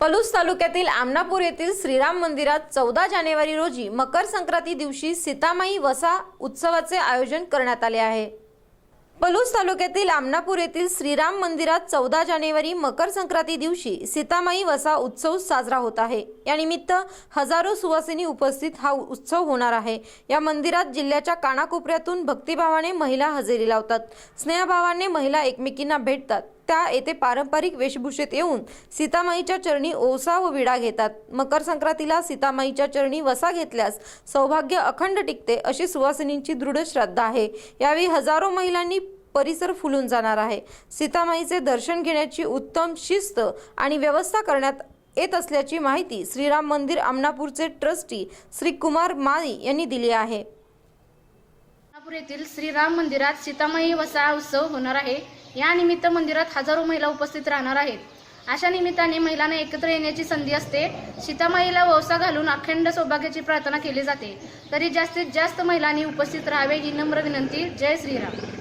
पलूस तालुक्यातील आमनापूर येथील श्रीराम मंदिरात चौदा जानेवारी रोजी मकर संक्रांती दिवशी सीतामाई वसा उत्सवाचे आयोजन करण्यात आले आहे. पलूस तालुक्यातील आमनापूर येथील श्रीराम मंदिरात चौदा जानेवारी मकर संक्रांती दिवशी सीतामाई वसा उत्सव साजरा होत आहे. यानिमित्त हजारो सुवासिनी उपस्थित हा उत्सव होणार आहे. या मंदिरात जिल्ह्याच्या कानाकोपऱ्यातून भक्तिभावाने महिला हजेरी लावतात. स्नेहभावाने महिला एकमेकींना भेटतात. त्या येथे पारंपरिक वेशभूषेत येऊन सीतामाईच्या चरणी ओसा व विडा घेतात. मकर संक्रांतीला सीतामाईच्या चरणी वसा घेतल्यास सौभाग्य अखंड टिकते अशी सुवासिनींची दृढ श्रद्धा आहे. यावेळी हजारो महिलांनी परिसर फुलून जाणार आहे. सीतामाईचे दर्शन घेण्याची उत्तम शिस्त आणि व्यवस्था करण्यात येत असल्याची माहिती श्रीराम मंदिर आमनापूरचे ट्रस्टी श्री कुमार माळी यांनी दिली आहे. येथील श्रीराम मंदिरात सीतामाई वसा उत्सव होणार आहे. या निमित्त मंदिरात हजारो महिला उपस्थित राहणार आहेत. अशा निमित्ताने महिलांना एकत्र येण्याची संधी असते. सीतामाईला वसा घालून अखंड सौभाग्याची प्रार्थना केली जाते. तरी जास्तीत जास्त महिलांनी उपस्थित राहावे ही नम्र विनंती. जय श्रीराम.